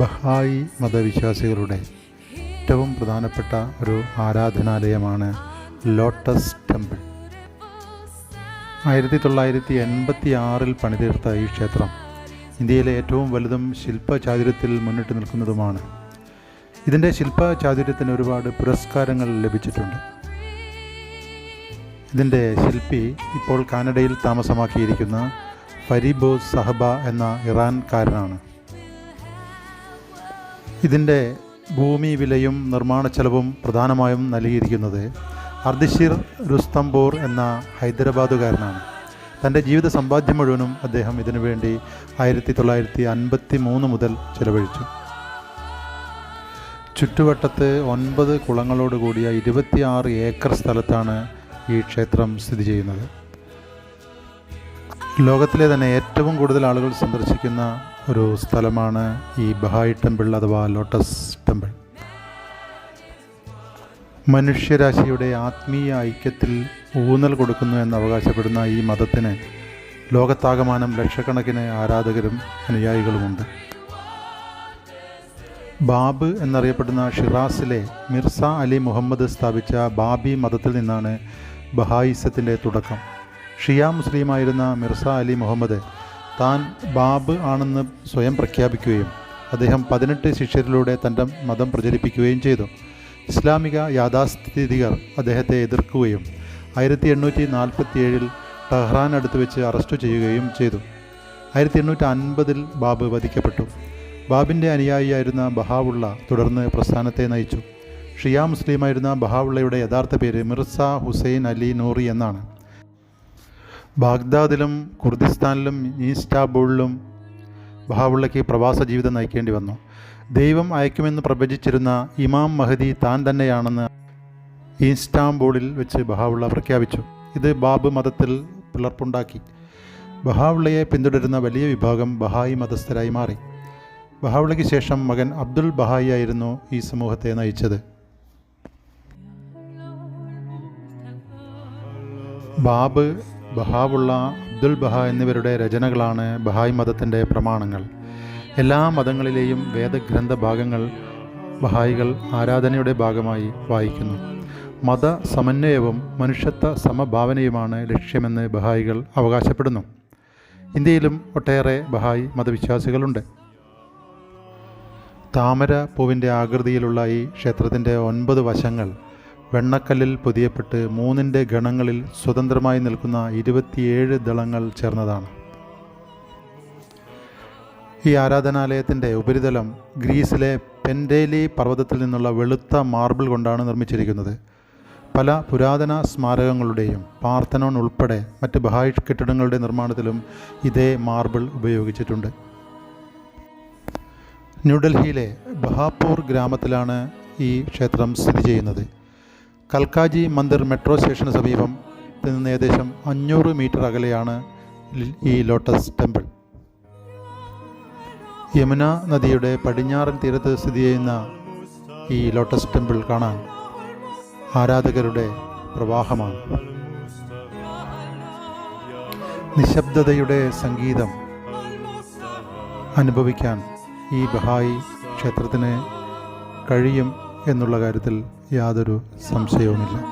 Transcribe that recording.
ബഹായി മതവിശ്വാസികളുടെ ഏറ്റവും പ്രധാനപ്പെട്ട ഒരു ആരാധനാലയമാണ് ലോട്ടസ് ടെമ്പിൾ. ആയിരത്തി തൊള്ളായിരത്തി എൺപത്തി ആറിൽ പണിതീർത്ത ഈ ക്ഷേത്രം ഇന്ത്യയിലെ ഏറ്റവും വലുതും ശില്പചാതുര്യത്തിൽ മുന്നിട്ട് നിൽക്കുന്നതുമാണ്. ഇതിന്റെ ശില്പചാതുര്യത്തിന് ഒരുപാട് പുരസ്കാരങ്ങൾ ലഭിച്ചിട്ടുണ്ട്. ഇതിന്റെ ശില്പി ഇപ്പോൾ കാനഡയിൽ താമസമാക്കിയിരിക്കുന്ന ഫരിബോസ് സഹബ എന്ന ഇറാൻകാരനാണ്. ഇതിന്റെ ഭൂമി വിലയും നിർമ്മാണ ചെലവും പ്രധാനമായും നൽകിയിരിക്കുന്നത് അർദിഷിർ രുസ്തംബോർ എന്ന ഹൈദരാബാദുകാരനാണ്. തന്റെ ജീവിത സമ്പാദ്യം മുഴുവനും അദ്ദേഹം ഇതിനു വേണ്ടി ആയിരത്തി തൊള്ളായിരത്തി അൻപത്തി മൂന്ന് മുതൽ ചെലവഴിച്ചു. ചുറ്റുവട്ടത്ത് ഒൻപത് കുളങ്ങളോട് കൂടിയ ഇരുപത്തിയാറ് ഏക്കർ സ്ഥലത്താണ് ഈ ക്ഷേത്രം സ്ഥിതി ചെയ്യുന്നത്. ലോകത്തിലെ തന്നെ ഏറ്റവും കൂടുതൽ ആളുകൾ സന്ദർശിക്കുന്ന ഒരു സ്ഥലമാണ് ഈ ബഹായി ടെമ്പിൾ അഥവാ ലോട്ടസ് ടെമ്പിൾ. മനുഷ്യരാശിയുടെ ആത്മീയ ഐക്യത്തിൽ ഊന്നൽ കൊടുക്കുന്നു എന്ന് അവകാശപ്പെടുന്ന ഈ മതത്തിന് ലോകത്താകമാനം ലക്ഷക്കണക്കിന് ആരാധകരും അനുയായികളുമുണ്ട്. ബാബ് എന്നറിയപ്പെടുന്ന ഷിറാസിലെ മിർസ അലി മുഹമ്മദ് സ്ഥാപിച്ച ബാബി മതത്തിൽ നിന്നാണ് ബഹായിസത്തിന്റെ തുടക്കം. ഷിയ മുസ്ലിമായിരുന്ന മിർസ അലി മുഹമ്മദ് താൻ ബാബ് ആണെന്ന് സ്വയം പ്രഖ്യാപിക്കുകയും അദ്ദേഹം പതിനെട്ട് ശിഷ്യരിലൂടെ തന്റെ മതം പ്രചരിപ്പിക്കുകയും ചെയ്തു. ഇസ്ലാമിക യാഥാസ്ഥിതികർ അദ്ദേഹത്തെ എതിർക്കുകയും ആയിരത്തി എണ്ണൂറ്റി നാൽപ്പത്തി ഏഴിൽ ടെഹ്റാൻ അടുത്ത് വെച്ച് അറസ്റ്റ് ചെയ്യുകയും ചെയ്തു. ആയിരത്തി എണ്ണൂറ്റി അൻപതിൽ ബാബ് വധിക്കപ്പെട്ടു. ബാബിന്റെ അനുയായിയായിരുന്ന ബഹാവുള്ള തുടർന്ന് പ്രസ്ഥാനത്തെ നയിച്ചു. ഷിയ മുസ്ലിമായിരുന്ന ബഹാവുള്ളയുടെ യഥാർത്ഥ പേര് മിർസ ഹുസൈൻ അലി നൂറി എന്നാണ്. ബാഗ്ദാദിലും കുർദിസ്ഥാനിലും ഈസ്റ്റാബൂളിലും ബഹാബുള്ളയ്ക്ക് പ്രവാസ ജീവിതം നയിക്കേണ്ടി വന്നു. ദൈവം അയക്കുമെന്ന് പ്രവചിച്ചിരുന്ന ഇമാം മഹദി താൻ തന്നെയാണെന്ന് ഈസ്റ്റാംബൂളിൽ വെച്ച് ബഹാവുള്ള പ്രഖ്യാപിച്ചു. ഇത് ബാബ് മതത്തിൽ പിളർപ്പുണ്ടാക്കി. ബഹാവുള്ളയെ പിന്തുടരുന്ന വലിയ വിഭാഗം ബഹായി മതസ്ഥരായി മാറി. ബഹാവുള്ളയ്ക്ക് ശേഷം മകൻ അബ്ദുൽ ബഹായി ആയിരുന്നു ഈ സമൂഹത്തെ നയിച്ചത്. ബാബ് ബഹാവുള്ള അബ്ദുൽ ബഹ എന്നിവരുടെ രചനകളാണ് ബഹായ് മതത്തിന്റെ പ്രമാണങ്ങൾ. എല്ലാ മതങ്ങളിലെയും വേദഗ്രന്ഥ ഭാഗങ്ങൾ ബഹായികൾ ആരാധനയുടെ ഭാഗമായി വായിക്കുന്നു. മത സമന്വയവും മനുഷ്യത്വ സമഭാവനയുമാണ് ലക്ഷ്യമെന്ന് ബഹായികൾ അവകാശപ്പെടുന്നു. ഇന്ത്യയിലും ഒട്ടേറെ ബഹായി മതവിശ്വാസികളുണ്ട്. താമര പൂവിന്റെ ആകൃതിയിലുള്ള ഈ ക്ഷേത്രത്തിന്റെ ഒൻപത് വശങ്ങൾ വെണ്ണക്കല്ലിൽ പൊതിയപ്പെട്ട് മൂന്നിന്റെ ഗണങ്ങളിൽ സ്വതന്ത്രമായി നിൽക്കുന്ന ഇരുപത്തിയേഴ് ദളങ്ങൾ ചേർന്നതാണ്. ഈ ആരാധനാലയത്തിന്റെ ഉപരിതലം ഗ്രീസിലെ പെൻഡേലി പർവതത്തിൽ നിന്നുള്ള വെളുത്ത മാർബിൾ കൊണ്ടാണ് നിർമ്മിച്ചിരിക്കുന്നത്. പല പുരാതന സ്മാരകങ്ങളുടെയും പാർത്തനോൺ ഉൾപ്പെടെ മറ്റ് ബഹായി കെട്ടിടങ്ങളുടെ നിർമ്മാണത്തിലും ഇതേ മാർബിൾ ഉപയോഗിച്ചിട്ടുണ്ട്. ന്യൂഡൽഹിയിലെ ബഹാപൂർ ഗ്രാമത്തിലാണ് ഈ ക്ഷേത്രം സ്ഥിതി ചെയ്യുന്നത്. കൽക്കാജി മന്ദിർ മെട്രോ സ്റ്റേഷന് സമീപം നിന്ന് ഏകദേശം അഞ്ഞൂറ് മീറ്റർ അകലെയാണ് ഈ ലോട്ടസ് ടെമ്പിൾ. യമുന നദിയുടെ പടിഞ്ഞാറൻ തീരത്ത് സ്ഥിതി ചെയ്യുന്ന ഈ ലോട്ടസ് ടെമ്പിൾ കാണാൻ ആരാധകരുടെ പ്രവാഹമാണ്. നിശബ്ദതയുടെ സംഗീതം അനുഭവിക്കാൻ ഈ ബഹായി ക്ഷേത്രത്തിന് കഴിയും എന്നുള്ള കാര്യത്തിൽ യാതൊരു സംശയവുമില്ല.